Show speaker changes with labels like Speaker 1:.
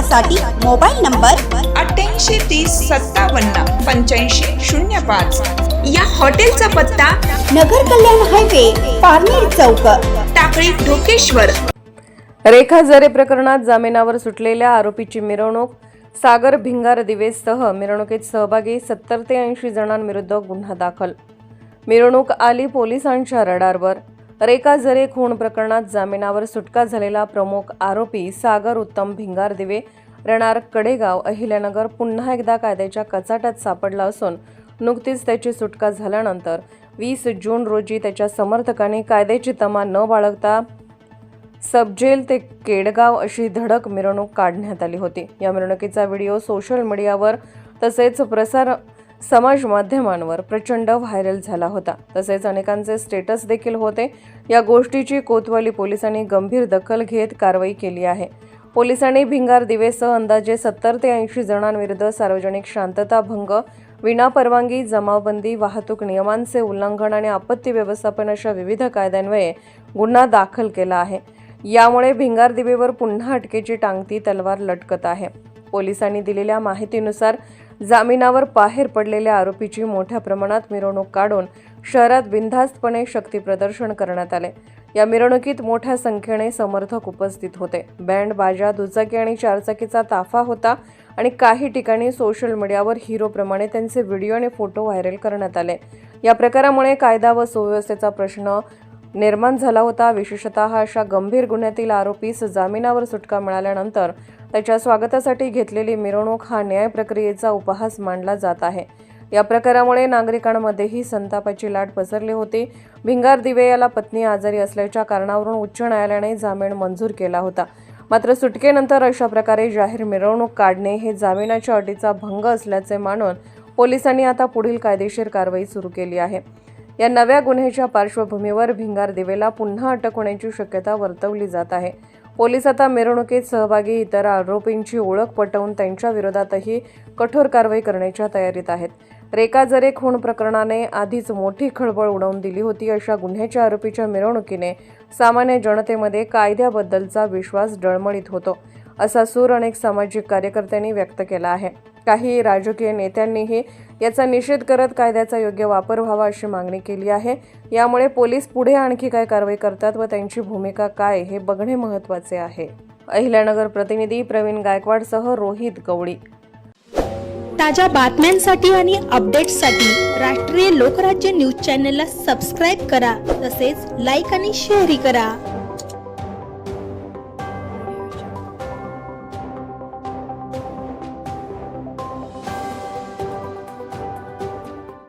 Speaker 1: संपर्कासाठी mobile number अठ्ठ्याऐंशी तीस सत्तावन्न पंच्याऐंशी शून्य पाच या हॉटेलचा पत्ता
Speaker 2: नगर कल्याण हायवे पारनेर चौक टाकळी ढोकेश्वर रेखा जरे प्रकरणात जामिनावर सुटलेल्या आरोपीची मिरवणूक सागर भिंगार दिवेससह मिरवणुकीत सहभागी सत्तर ते ऐंशी जणांविरुद्ध गुन्हा दाखल मिरवणूक आली पोलिसांच्या रडारवर तर एका जरे खून प्रकरणात जामिनावर सुटका झालेला प्रमुख आरोपी सागर उत्तम भिंगार दिवे रणार कडेगाव अहिल्यानगर पुन्हा एकदा कायद्याच्या कचाट्यात सापडला असून नुकतीच त्याची सुटका झाल्यानंतर वीस जून रोजी त्याच्या समर्थकांनी कायद्याची तमा न बाळगता सबजेल ते केडगाव अशी धडक मिरवणूक काढण्यात आली होती या मिरवणुकीचा व्हिडिओ सोशल मीडियावर तसेच प्रसार समाज माध्यमांवर प्रचंड व्हायरल झाला होता तसेच अनेकांचे स्टेटस देखील होते या गोष्टीची कोतवाली पोलिसांनी गंभीर दखल घेत कारवाई केली आहे पोलिसांनी भिंगार दिवेसह अंदाजे सत्तर ते ऐंशी जणांविरुद्ध सार्वजनिक शांतता भंग विनापरवानगी जमावबंदी वाहतूक नियमांचे उल्लंघन आणि आपत्ती व्यवस्थापन अशा विविध कायद्यान्वये गुन्हा दाखल केला आहे यामुळे भिंगार दिवेवर पुन्हा अटकेची टांगती तलवार लटकत आहे पोलिसांनी दिलेल्या माहितीनुसार जामिनावर बाहेर पडलेल्या आरोपीची मोठ्या प्रमाणात मिरवणूक काढून शहरात बिनधास्तपणे प्रदर्शन करण्यात आले या मिरवणुकीत मोठ्या संख्येने समर्थक उपस्थित होते बँड बाजा दुचाकी आणि चारचाकीचा ताफा होता आणि काही ठिकाणी सोशल मीडियावर हिरोप्रमाणे त्यांचे व्हिडिओ आणि फोटो व्हायरल करण्यात आले या प्रकारामुळे कायदा व सुव्यवस्थेचा प्रश्न निर्माण झाला होता विशेषतः अशा गंभीर गुन्ह्यातील आरोपीस जामिनावर सुटका मिळाल्यानंतर त्याच्या स्वागतासाठी घेतलेली मिरवणूक हा न्याय प्रक्रियेचा उपहास मानला जात आहे या प्रकारामुळे नागरिकांमध्येही संतापाची लाट पसरली होती भिंगार दिवे याला पत्नी आजारी असल्याच्या कारणावरून उच्च न्यायालयाने जामीन मंजूर केला होता मात्र सुटकेनंतर अशा प्रकारे जाहीर मिरवणूक काढणे हे जामिनाच्या अटीचा भंग असल्याचे मानून पोलिसांनी आता पुढील कायदेशीर कारवाई सुरू केली आहे या नव्या गुन्ह्याच्या पार्श्वभूमीवर भिंगार दिवेला पुन्हा अटक होण्याची शक्यता वर्तवली जात आहे पोलीस आता मिरवणुकीत सहभागी इतर आरोपींची ओळख पटवून त्यांच्या विरोधातही कठोर कारवाई करण्याच्या तयारीत आहेत रेका जरे खून प्रकरणाने आधीच मोठी खळबळ उडवून दिली होती अशा गुन्ह्याच्या आरोपीच्या मिरवणुकीने सामान्य जनतेमध्ये कायद्याबद्दलचा विश्वास डळमळीत होतो असा सूर अनेक सामाजिक कार्यकर्त्यांनी व्यक्त केला आहे काही राजकीय नेत्यांनीही याचा निषेध करत कायद्याचा योग्य वापर व्हावा अशी मागणी केली आहे यामुळे पोलीस पुढे आणखी काय कारवाई करतात व त्यांची भूमिका काय हे बघणे महत्त्वाचे आहे अहिल्यानगर प्रतिनिधी प्रवीण गायकवाडसह रोहित गवळी
Speaker 1: ताज्या बातम्यांसाठी आणि अपडेट्ससाठी राष्ट्रीय लोकराज्य न्यूज चॅनलला सबस्क्राईब करा तसेच लाईक आणि शेअरही करा